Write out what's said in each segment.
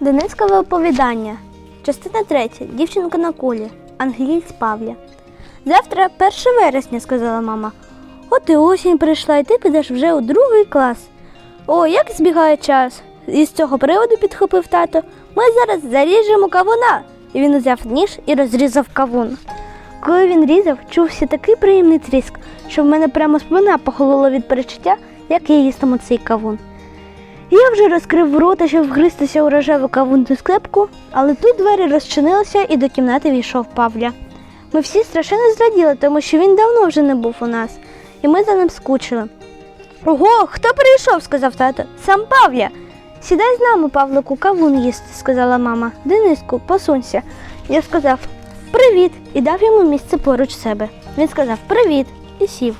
Денискове оповідання. Частина третя. Дівчинка на колі. Ангеліць Павля. Завтра 1 вересня, сказала мама. От і осінь прийшла, і ти підеш вже у другий клас. О, як збігає час. Із цього приводу підхопив тато. Ми зараз заріжемо кавуна. І він узяв ніж і розрізав кавун. Коли він різав, чувся такий приємний тріск, що в мене прямо спина похолола від перечуття, як я їстиму цей кавун. Я вже розкрив рота, щоб вгристися у рожеву кавунну склепку, але тут двері розчинилися і до кімнати війшов Павля. Ми всі страшенно зраділи, тому що він давно вже не був у нас, і ми за ним скучили. Ого, хто прийшов? сказав тато. Сам Павля. Сідай з нами, Павлику, кавун їсти, сказала мама. Дениску, посунься. Я сказав Привіт! і дав йому місце поруч себе. Він сказав Привіт і сів.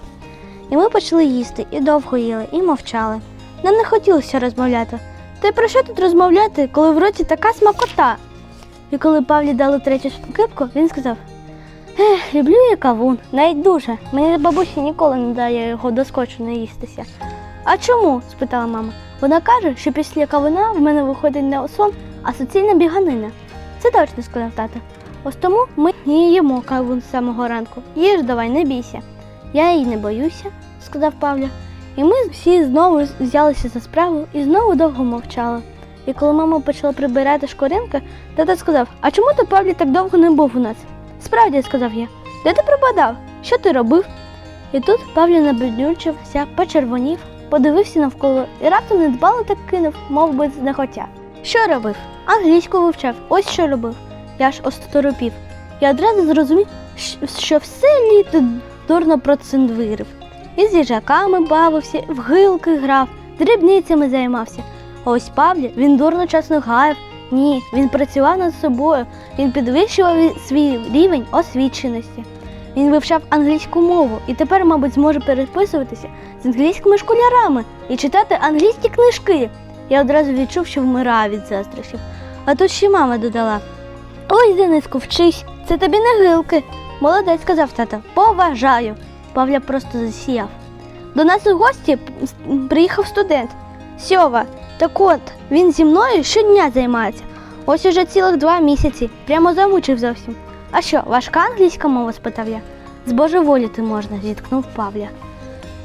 І ми почали їсти, і довго їли, і мовчали. Нам не хотілося розмовляти. Та й про що тут розмовляти, коли в роті така смакота? І коли Павлі дали третю скипку, він сказав: Ех, люблю я кавун, навіть дуже. Мені бабуся ніколи не дає його до скотчу наїстися. А чому? спитала мама. Вона каже, що після кавуна в мене виходить не сон, а суцільна біганина. Це точно сказав тато. Ось тому ми не їмо кавун з самого ранку. Їж давай, не бійся. Я її не боюся, сказав Павля. І ми всі знову взялися за справу і знову довго мовчали. І коли мама почала прибирати шкоринки, тато сказав: А чому ти, Павлі, так довго не був у нас? Справді, сказав я, де ти пропадав? Що ти робив? І тут Павлі набрюдючився, почервонів, подивився навколо і раптом недбало так кинув, мов би знехотя. Що робив? Англійську вивчав, ось що робив. Я ж осторопів. Я одразу зрозумів, що все літо дурно процендвирив. І з їжаками бавився, в гилки грав, дрібницями займався. А ось Павлі він дурно часно гаяв. Ні, він працював над собою, він підвищував свій рівень освіченості. Він вивчав англійську мову і тепер, мабуть, зможе переписуватися з англійськими школярами і читати англійські книжки. Я одразу відчув, що вмираю від заздрощів. А тут ще мама додала: Ой, Дениску, вчись, це тобі не гилки. Молодець, сказав тата. Поважаю. Павля просто засіяв. До нас у гості приїхав студент Сьова. Так от, він зі мною щодня займається. Ось уже цілих два місяці. Прямо замучив зовсім. А що, важка англійська мова? спитав я. Збожеволіти можна, зіткнув Павля.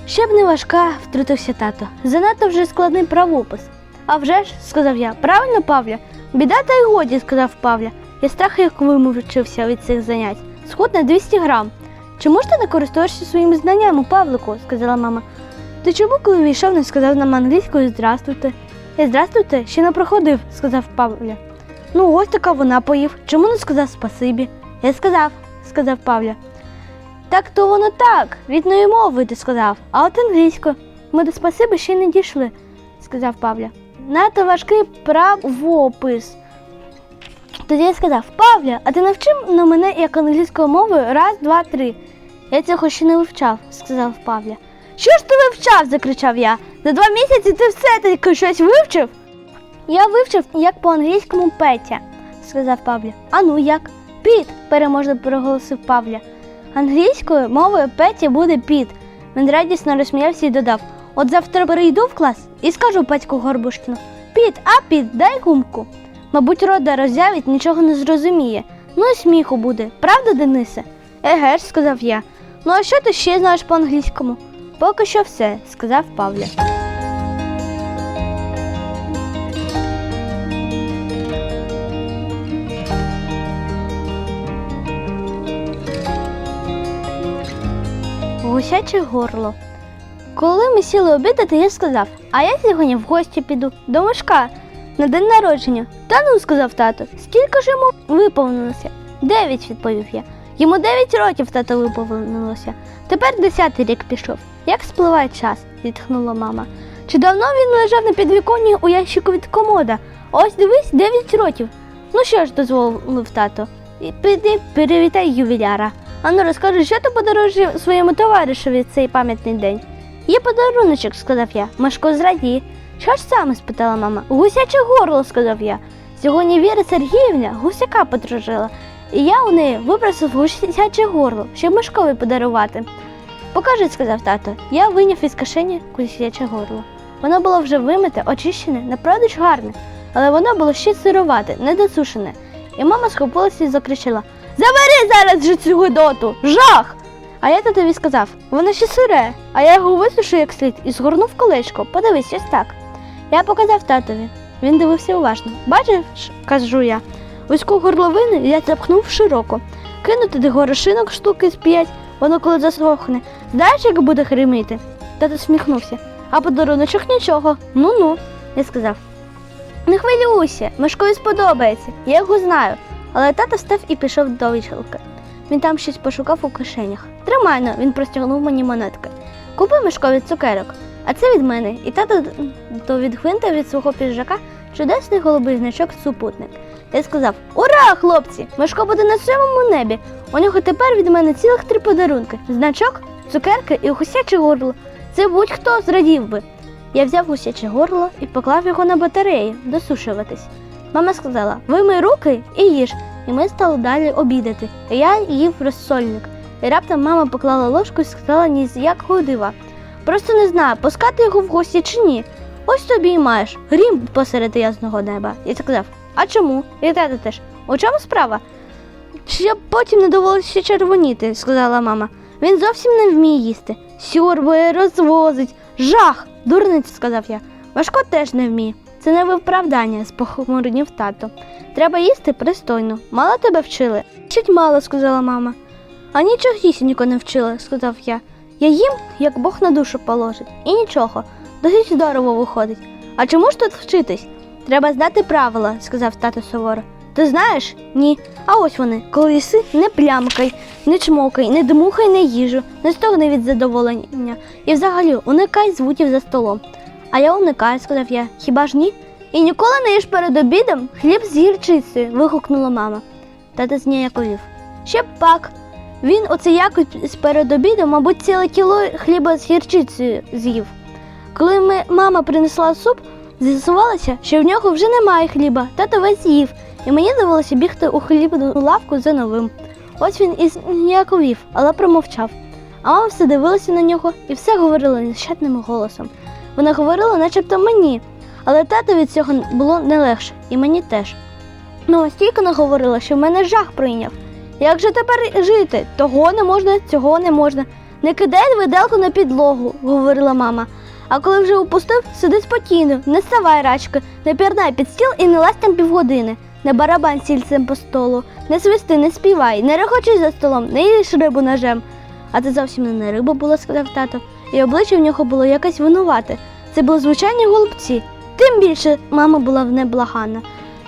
Ще б не важка, втрутився тато. Занадто вже складний правопис. А вже ж, сказав я, правильно, Павля? Біда та й годі, сказав Павля. Я страх як вимовчився від цих занять. Сход на 200 грам. Чому ж ти користуєшся своїми знаннями, Павлику? сказала мама. Ти чому, коли війшов, не сказав нам англійською здрастуйте? Я здрастуйте ще не проходив, сказав Павля. Ну, ось така вона поїв. Чому не сказав спасибі? Я сказав, сказав Павля. Так то воно так, рідною мовою ти сказав, а от англійською. Ми до спасибі ще не дійшли, сказав Павля. Надто важкий правопис. Тоді я сказав, Павля, а ти навчив на мене як англійською мовою раз, два, три. Я цього ще не вивчав, сказав Павля. Що ж ти вивчав? закричав я. За два місяці ти все таки щось вивчив? Я вивчив як по-англійському Петя, сказав Павля. А ну як? Піт, переможно проголосив Павля. Англійською мовою Петя буде піт. Він радісно розсміявся і додав: От завтра перейду в клас і скажу Петьку Горбушкіну: Піт, а піт, дай гумку. Мабуть, рода роззявить, нічого не зрозуміє. Ну і сміху буде, правда, Денисе? Еге ж, сказав я. Ну а що ти ще знаєш по-англійському? Поки що все, сказав Павля. Гусяче горло. Коли ми сіли обідати, я сказав, а я сьогодні в гості піду до Мишка на день народження. Та ну, сказав тато, скільки ж йому виповнилося? Дев'ять, відповів я. Йому дев'ять років тато виповнилося. Тепер десятий рік пішов. Як спливає час, зітхнула мама. Чи давно він лежав на підвіконні у ящику від комода? Ось дивись, дев'ять років. Ну що ж, дозволив тато. І Піди перевітай ювіляра. Ану, розкажи, що ти подаруєш своєму товаришеві цей пам'ятний день. Є подаруночок, сказав я. Мишко зрадіє. Що ж саме? спитала мама. Гусяче горло, сказав я. Сьогодні Віра Сергіївна гусяка подружила, і я у неї випросив гусяче горло, щоб Мишкові подарувати. Покажи, сказав тато. Я вийняв із кишені гусяче горло. Воно було вже вимите, очищене, напродаж гарне. але воно було ще сировате, недосушене. І мама схопилася і закричала: Забери зараз же цю гидоту! Жах! А я татові сказав, воно ще сире, а я його висушу як слід і згорнув колечко. Подивись, ось так. Я показав татові. Він дивився уважно. Бачиш, кажу я, вузьку горловину я запхнув широко. Кину туди горошинок штуки з п'ять, воно коли засохне. Знаєш, як буде хримити? Тато сміхнувся. А подаруночок нічого. Ну-ну, я сказав. Не хвилюйся, Мишкові сподобається, я його знаю. Але тато став і пішов до вічалки. Він там щось пошукав у кишенях. Тримай но, він простягнув мені монетки. Купи мишкові цукерок, а це від мене. І тато то відгвинтав від свого піджака чудесний голубий значок супутник. Я сказав: Ура, хлопці! Мишко буде на сьомому небі. У нього тепер від мене цілих три подарунки: значок, цукерки і гусяче горло. Це будь-хто зрадів би. Я взяв гусяче горло і поклав його на батареї досушуватись. Мама сказала: вимий руки і їж. І ми стали далі обідати. Я їв розсольник. І раптом мама поклала ложку і сказала ні з якого дива. Просто не знаю, пускати його в гості чи ні. Ось тобі і маєш грім посеред ясного неба. І сказав: А чому? І тато теж. У чому справа? Щоб потім не довелося червоніти, сказала мама. Він зовсім не вміє їсти. Сьорбує, розвозить. Жах! Дурниць, сказав я. Важко теж не вміє. Це не виправдання, спохмурнів тато. Треба їсти пристойно. Мало тебе вчили? Чуть мало, сказала мама. А нічогісінько не вчили, сказав я. Я їм, як Бог на душу положить. І нічого, досить здорово виходить. А чому ж тут вчитись? Треба знати правила, сказав тато суворо. Ти знаєш? Ні. А ось вони, коли їси, не плямкай, не чмокай, не дмухай на їжу, не стогни від задоволення. І взагалі уникай звуків за столом. А я уникаю, сказав я. Хіба ж ні? І ніколи не їж перед обідом хліб з гірчицею, вигукнула мама. Тато зніяковів. Ще б пак. Він оце якось перед обідом, мабуть, ціле кіло хліба з гірчицею з'їв. Коли ми, мама принесла суп, з'ясувалося, що в нього вже немає хліба, тато весь з'їв, і мені довелося бігти у хлібну лавку за новим. Ось він і зніяковів, але промовчав. А мама все дивилася на нього і все говорила нещадним голосом. Вона говорила, начебто мені, але тато від цього було не легше, і мені теж. Ну, стільки наговорила, що в мене жах прийняв. Як же тепер жити? Того не можна, цього не можна. Не кидай виделку на підлогу, говорила мама. А коли вже упустив, сиди спокійно, не ставай рачки, не пірнай під стіл і не лазь там півгодини. Не барабан сільцем по столу, не свисти, не співай, не рехочи за столом, не їж рибу ножем. А це зовсім не риба була, сказав тато, і обличчя в нього було якось винувате. Це були звичайні голубці. Тим більше мама була неблаганна.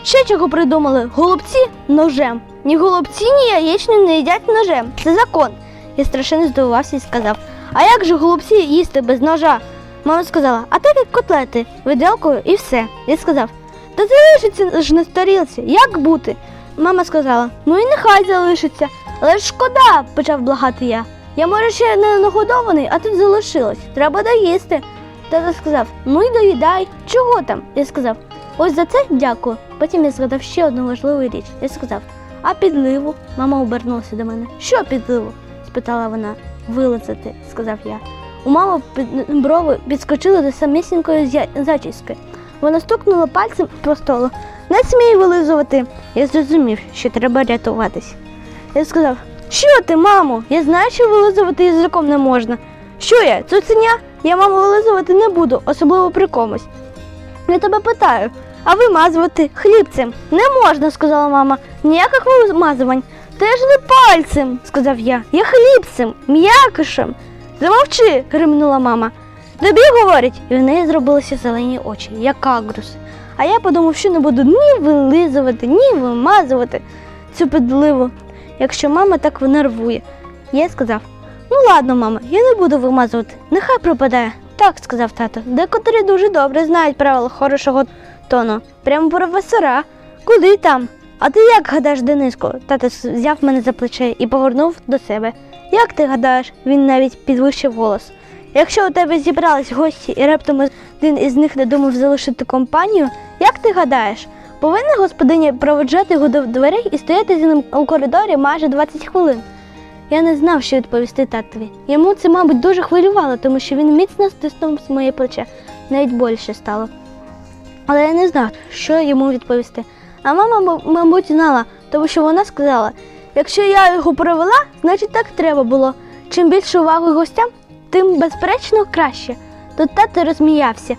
Ще чого придумали? Голубці ножем. Ні голубці, ні яєчню не їдять ножем. Це закон. Я страшенно здивувався і сказав: А як же голубці їсти без ножа? Мама сказала, а так як котлети, виделкою і все. Я сказав, та залишиться ж на старілці, як бути? Мама сказала, ну і нехай залишиться. Але шкода, почав благати я. Я, може, ще не нагодований, а тут залишилось. Треба доїсти. Тато сказав, ну й доїдай. Чого там? Я сказав, ось за це дякую. Потім я згадав ще одну важливу річ. Я сказав, а підливу? Мама обернулася до мене. Що підливу? спитала вона. Вилицати, сказав я. У мами брови підскочили до самісінької зачіски. Вона стукнула пальцем по столу. Не смій вилизувати. Я зрозумів, що треба рятуватись. Я сказав: Що ти, мамо? Я знаю, що вилизувати язиком не можна. Що я, цуценя? Я маму вилизувати не буду, особливо при комусь. Я тебе питаю, а вимазувати хлібцем не можна, сказала мама. Ніяких вимазувань. Теж не пальцем, сказав я. Я хлібцем, м'якишем. Замовчи, гримнула мама. Тобі говорять, і в неї зробилися зелені очі, як агруси. А я подумав, що не буду ні вилизувати, ні вимазувати цю підливу, якщо мама так нервує. Я сказав: ну ладно, мама, я не буду вимазувати, нехай пропадає. Так, сказав тато, декотрі дуже добре знають правила хорошого тону. Прямо професора. Куди там? А ти як гадаєш, Дениско? Тато взяв мене за плече і повернув до себе. Як ти гадаєш? Він навіть підвищив голос. Якщо у тебе зібрались гості і раптом один із них не думав залишити компанію, як ти гадаєш, повинна господиня проведжати його до дверей і стояти з ним у коридорі майже 20 хвилин? Я не знав, що відповісти татові. Йому це, мабуть, дуже хвилювало, тому що він міцно стиснув моє плече, навіть більше стало. Але я не знав, що йому відповісти. А мама, мабуть, знала, тому що вона сказала: якщо я його провела, значить так треба було. Чим більше уваги гостям, тим безперечно краще. Тут тато розсміявся,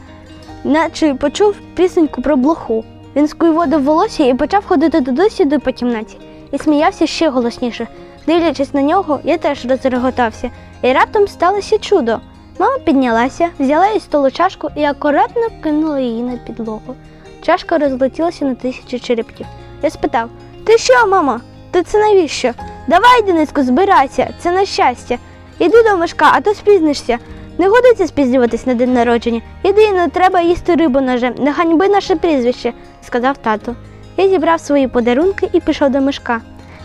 наче почув пісеньку про блоху. Він скуйводив волосся і почав ходити туди-сюди по кімнаті і сміявся ще голосніше. Дивлячись на нього, я теж розреготався, і раптом сталося чудо. Мама піднялася, взяла із столу чашку і акуратно кинула її на підлогу. Чашка розлетілася на тисячу черепків. Я спитав: Ти що, мамо? Ти це навіщо? Давай, Дениску, збирайся, це на щастя. Іди до мешка, а то спізнишся. Не годиться спізнюватись на день народження. Іди, не треба їсти рибу ножем, не ганьби наше прізвище, сказав тато. Я зібрав свої подарунки і пішов до мешка.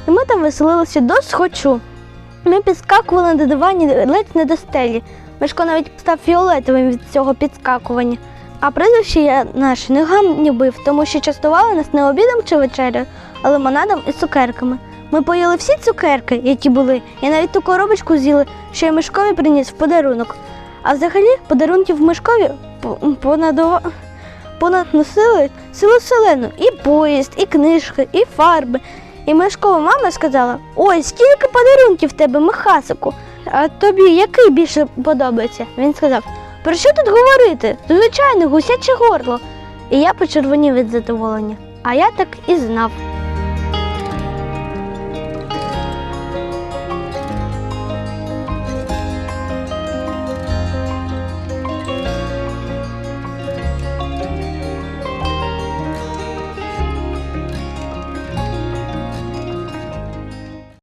І ми там веселилися до схочу. Ми підскакували на дивані ледь не до стелі. Мишко навіть став фіолетовим від цього підскакування. А прізвище я наше не гамнюбив, тому що частували нас не обідом чи вечерею, а лимонадом і цукерками. Ми поїли всі цукерки, які були, і навіть ту коробочку з'їли, що я Мишкові приніс в подарунок. А взагалі подарунків Мишкові по- понадова... понадносили цілу селену і поїзд, і книжки, і фарби. І Мишкова мама сказала: Ой, скільки подарунків в тебе, Михасику. А тобі який більше подобається? Він сказав: Про що тут говорити? Звичайно, гусяче горло. І я почервонів від задоволення. А я так і знав.